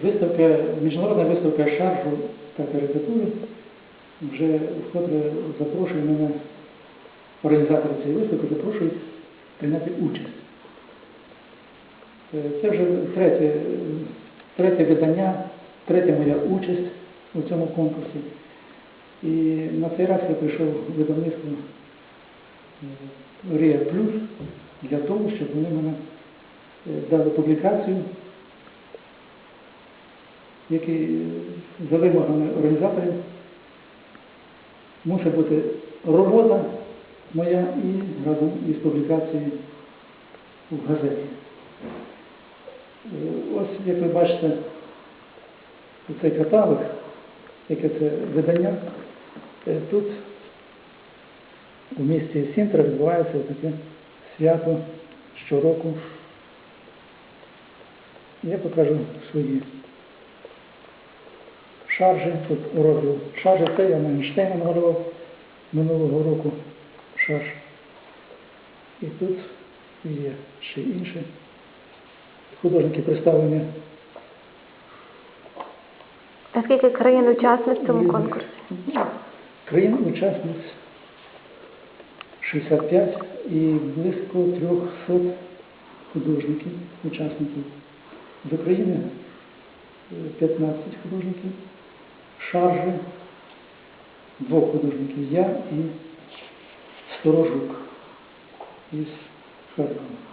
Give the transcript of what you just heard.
Виставка, міжнародна виставка шаржу та карикатури вже вкотре запрошує мене, організатори цієї виставки запрошують прийняти участь. Е, Це вже третє, третє видання, третя моя участь у цьому конкурсі. І на цей раз я прийшов в видавництво е, Рія Плюс для того, щоб вони мене е, дали публікацію, який за вимогами організаторів мусить бути робота моя і разом із публікацією в газеті. Е, Ось, як ви бачите, цей каталог, яке це видання, е, тут у місті Сінтра відбувається таке свято щороку. Я покажу свої шаржі. Тут роблю шаржі, це я на Ейнштейна намалював минулого року шарж. І тут є ще інші художники представлені. А скільки країн учасниць в цьому конкурсі? Країн учасниць 65 і близько 300 художників, учасників. З України е, 15 художників, шаржі, двох художників, я і Сторожук із Харкова.